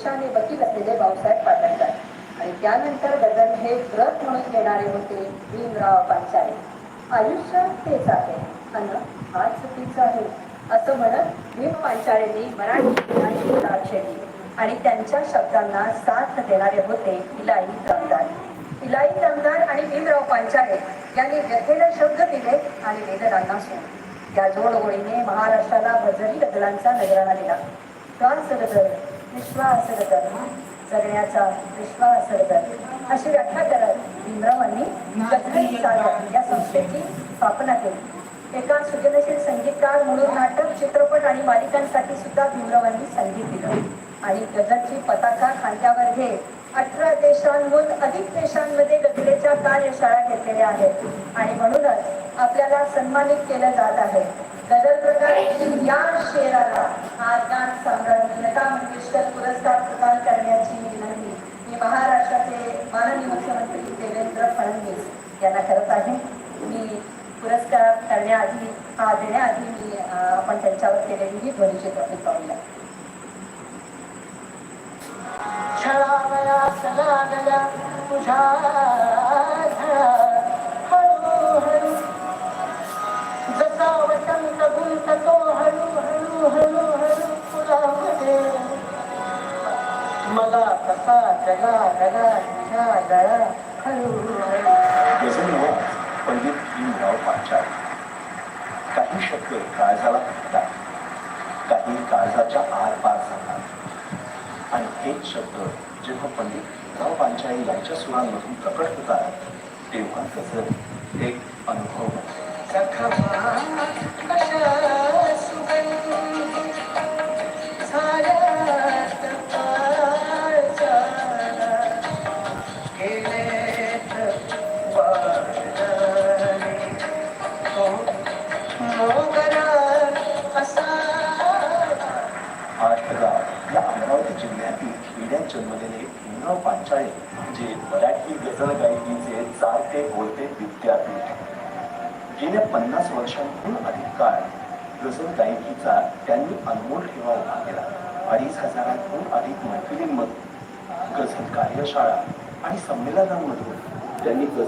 पेशाने वकील असलेले भाऊसाहेब पाटणकर. आणि त्यानंतर गजन हे व्रत म्हणून घेणारे होते भीमराव पांचाळे आयुष्य तेच आहे अन हा चुकीचा आहे. असं म्हणत भीम पांचाळेंनी मराठी आणि गुजरात शैली आणि त्यांच्या शब्दांना साथ देणारे होते इलाई दमदार इलाई दमदार आणि भीमराव पांचाळे यांनी व्यथेला शब्द दिले आणि वेदनांना सूर. या जोडगोळीने महाराष्ट्राला भजरी गजलांचा नजराणा दिला. श्वास गजल. विश्वासर धर्म जगण्याचा विश्वासर धर्म अशी व्याख्या करत भीमरावांनी या संस्थेची स्थापना केली. एका सृजनशील संगीतकार म्हणून नाटक चित्रपट आणि मालिकांसाठी सुद्धा भीमरावांनी संगीत दिलं. आणि गजलची पताका खांद्यावर घेत अठरा देशांहून अधिक देशांमध्ये गजलेच्या कार्यशाळा घेतलेल्या आहेत. आणि म्हणूनच आपल्याला सन्मानित केलं जात आहे. गजल प्रकार या शेराला आजगान सम्राट फडणवीस यांना करत आहे. मी पुरस्कार करण्याआधी हा देण्याआधी मी आपण त्यांच्यावर केलेली ही ध्वनिचित्रफित पाहूया. छळावया तुझ्या हळूहळू जसा वसंत गुंततो हळू हळू फुलामध्ये मला कसा जगा जगा तुझ्या गळा हळूहळू पंडित भीमराव पांचाळे काही शब्द काळजाला फुटतात काही काळजाच्या आर पार जातात. आणि हेच शब्द जेव्हा पंडित भीमराव पांचाळी यांच्या सुरांमधून प्रकट होतात तेव्हा त्याचं एक जिल्ह्यातील खेड्यात जन्मलेले भीमराव पांचाळे जे मराठी गझल गायकीचे चालते बोलते विद्यापीठ. गेल्या पन्नास वर्षांहून अधिक काळ गझल गायकीचा त्यांनी अनमोल ठेवा उभा केला अडीच हजारांहून अधिक मैफिलींमधून गझल कार्यशाळा आणि संमेलनांमधून त्यांनी गझल